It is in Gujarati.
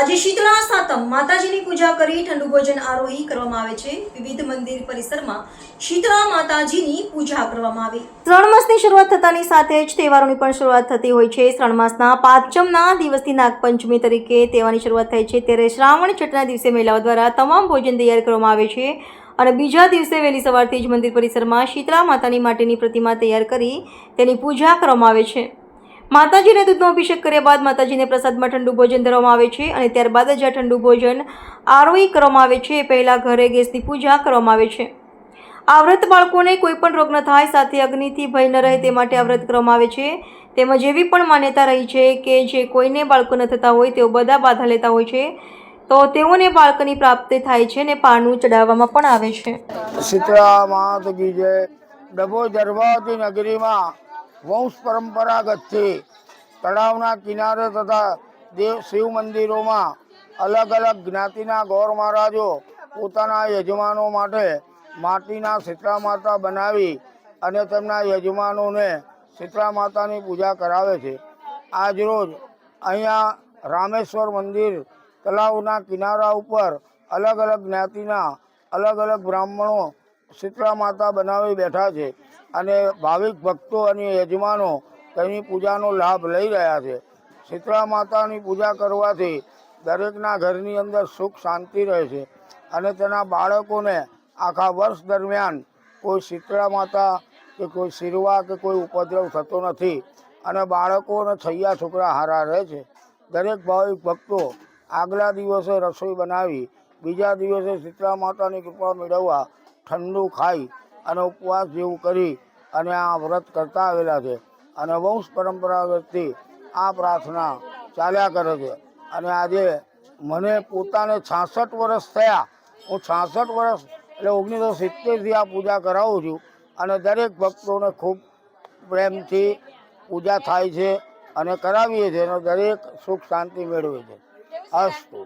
આજે શીતળા સાતમ માતાજીની પૂજા કરી ઠંડુ ભોજન આરોહી કરવામાં આવે છે. વિવિધ મંદિર પરિસરમાં શીતળા માતાજીની પૂજા કરવામાં આવી. શ્રાવણ માસની શરૂઆત થતાની સાથે જ તહેવારોની પણ શરૂઆત થતી હોય છે. શ્રાવણ માસના પાંચમના દિવસથી નાગપંચમી તરીકે તહેવારની શરૂઆત થાય છે. ત્યારે શ્રાવણ છઠના દિવસે મહિલાઓ દ્વારા તમામ ભોજન તૈયાર કરવામાં આવે છે અને બીજા દિવસે વહેલી સવારથી જ મંદિર પરિસરમાં શીતળા માતાની માટેની પ્રતિમા તૈયાર કરી તેની પૂજા કરવામાં આવે છે. માતાજીને દૂધનો અભિષેક કર્યા બાદ માતાજીને પ્રસાદમાં ઠંડુ ભોજન ધરવામાં આવે છે અને ત્યારબાદ જ આ ઠંડુ ભોજન આરોહી કરવામાં આવે છે. એ પહેલાં ઘરે ગેસની પૂજા કરવામાં આવે છે. આ વ્રત બાળકોને કોઈ પણ રોગ ન થાય, સાથે અગ્નિથી ભય ન રહે તે માટે આ વ્રત કરવામાં આવે છે. તેમજ એવી પણ માન્યતા રહી છે કે જે કોઈને બાળકો ન થતા હોય તેઓ બધા બાધા લેતા હોય છે. તો તેઓને બાળકની પ્રાપ્તિ થાય છે ને પાનું ચડાવવામાં પણ આવે છે. ડભો નગરીમાં વંશ પરંપરાગતથી તળાવના કિનારે તથા દેવ શિવ મંદિરોમાં અલગ અલગ જ્ઞાતિના ગૌર મહારાજો પોતાના યજમાનો માટે માટીના શીતળા માતા બનાવી અને તેમના યજમાનોને શીતળા માતાની પૂજા કરાવે છે. આજરોજ અહીંયા રામેશ્વર મંદિર તળાવના કિનારા ઉપર અલગ અલગ જ્ઞાતિના અલગ અલગ બ્રાહ્મણો શીતળા માતા બનાવી બેઠા છે અને ભાવિક ભક્તો અને યજમાનો તેની પૂજાનો લાભ લઈ રહ્યા છે. શીતળા માતાની પૂજા કરવાથી દરેકના ઘરની અંદર સુખ શાંતિ રહે છે અને તેના બાળકોને આખા વર્ષ દરમિયાન કોઈ શીતળા માતા કે કોઈ શિરવા કે કોઈ ઉપદ્રવ થતો નથી અને બાળકોને છૈયા છોકરા હારા રહે છે. દરેક ભાવિક ભક્તો આગલા દિવસે રસોઈ બનાવી, બીજા દિવસે શીતળા માતાની કૃપા મેળવવા ઠંડુ ખાઈ અને ઉપવાસ જેવું કરી અને આ વ્રત કરતા આવેલા છે. અને વંશ પરંપરાગતથી આ પ્રાર્થના ચાલ્યા કરે છે. અને આજે મને પોતાને છાસઠ વર્ષ થયા. હું છાસઠ વર્ષ એટલે ઓગણીસો સિત્તેરથી આ પૂજા કરાવું છું. અને દરેક ભક્તોને ખૂબ પ્રેમથી પૂજા થાય છે અને કરાવીએ છીએ અને દરેક સુખ શાંતિ મેળવે છે. અસ્તુ.